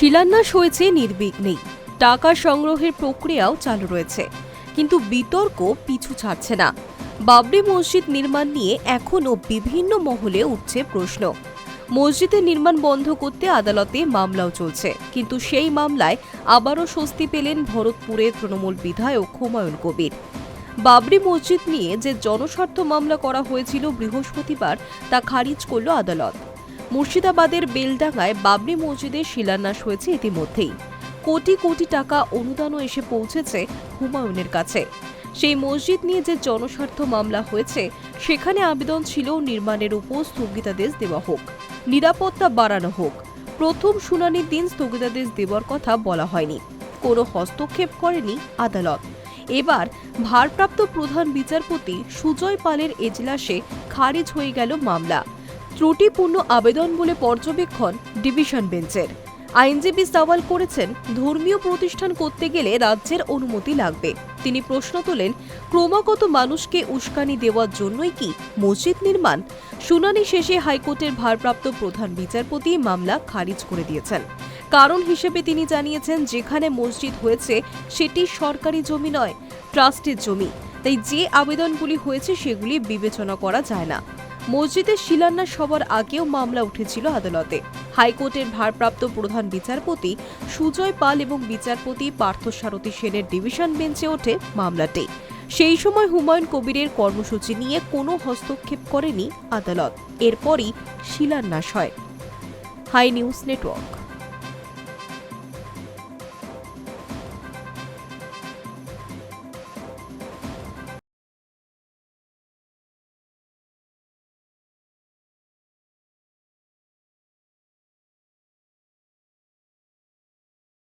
শিলান্যাস হয়েছে নির্বিঘ্নেই। টাকা সংগ্রহের প্রক্রিয়াও চালু রয়েছে। কিন্তু বিতর্ক পিছু ছাড়ছে না। বাবরি মসজিদ নির্মাণ নিয়ে এখনও বিভিন্ন মহলে উঠছে প্রশ্ন। মসজিদের নির্মাণ বন্ধ করতে আদালতে মামলাও চলছে। কিন্তু সেই মামলায় আবারও স্বস্তি পেলেন ভরতপুরের তৃণমূল বিধায়ক হুমায়ুন কবির। বাবরি মসজিদ নিয়ে যে জনস্বার্থ মামলা করা হয়েছিল বৃহস্পতিবার, তা খারিজ করল আদালত। মুর্শিদাবাদের বেলডাঙ্গায় বাবরি মসজিদের শিলান্যাস হয়েছে ইতিমধ্যেই। কোটি কোটি টাকা অনুদানও এসে পৌঁছেছে হুমায়ুনের কাছে। সেই মসজিদ নিয়ে যে জনস্বার্থ মামলা হয়েছে, সেখানে আবেদন ছিল নির্মাণের উপর স্থগিতাদেশ দেওয়া হোক। নিরাপত্তা বাড়ানো হোক। প্রথম শুনানির দিন স্থগিতাদেশ দেওয়ার কথা বলা হয়নি। কোনো হস্তক্ষেপ করেনি আদালত। এবার ভারপ্রাপ্ত প্রধান বিচারপতি সুজয় পালের এজলাসে খারিজ হয়ে গেল মামলা। ত্রুটিপূর্ণ আবেদন বলে পর্যবেক্ষণ ডিভিশন বেঞ্চের। আইনজীবী সওয়াল করেছেন, ধর্মীয় প্রতিষ্ঠান করতে গেলে রাজ্যের অনুমতি লাগবে। তিনি প্রশ্ন তোলেন, ক্রমাগত মানুষকে উস্কানি দেওয়ার জন্যই কি মসজিদ নির্মাণ? শুনানি শেষে হাইকোর্টের ভারপ্রাপ্ত প্রধান বিচারপতি মামলা খারিজ করে দিয়েছেন। কারণ হিসেবে তিনি জানিয়েছেন, যেখানে মসজিদ হয়েছে সেটি সরকারি জমি নয়, ট্রাস্টের জমি। তাই যে আবেদনগুলি হয়েছে সেগুলি বিবেচনা করা যায় না। মসজিদের শিলান্যাস সবার আগেও মামলা উঠেছিল আদালতে। হাইকোর্টের ভারপ্রাপ্ত প্রধান বিচারপতি সুজয় পাল এবং বিচারপতি পার্থসারথী সেনের ডিভিশন বেঞ্চে ওঠে মামলাটি। সেই সময় হুমায়ুন কবিরের কর্মসূচি নিয়ে কোনো হস্তক্ষেপ করেনি আদালত। এরপরই শিলান্যাস হয়। Hi news network.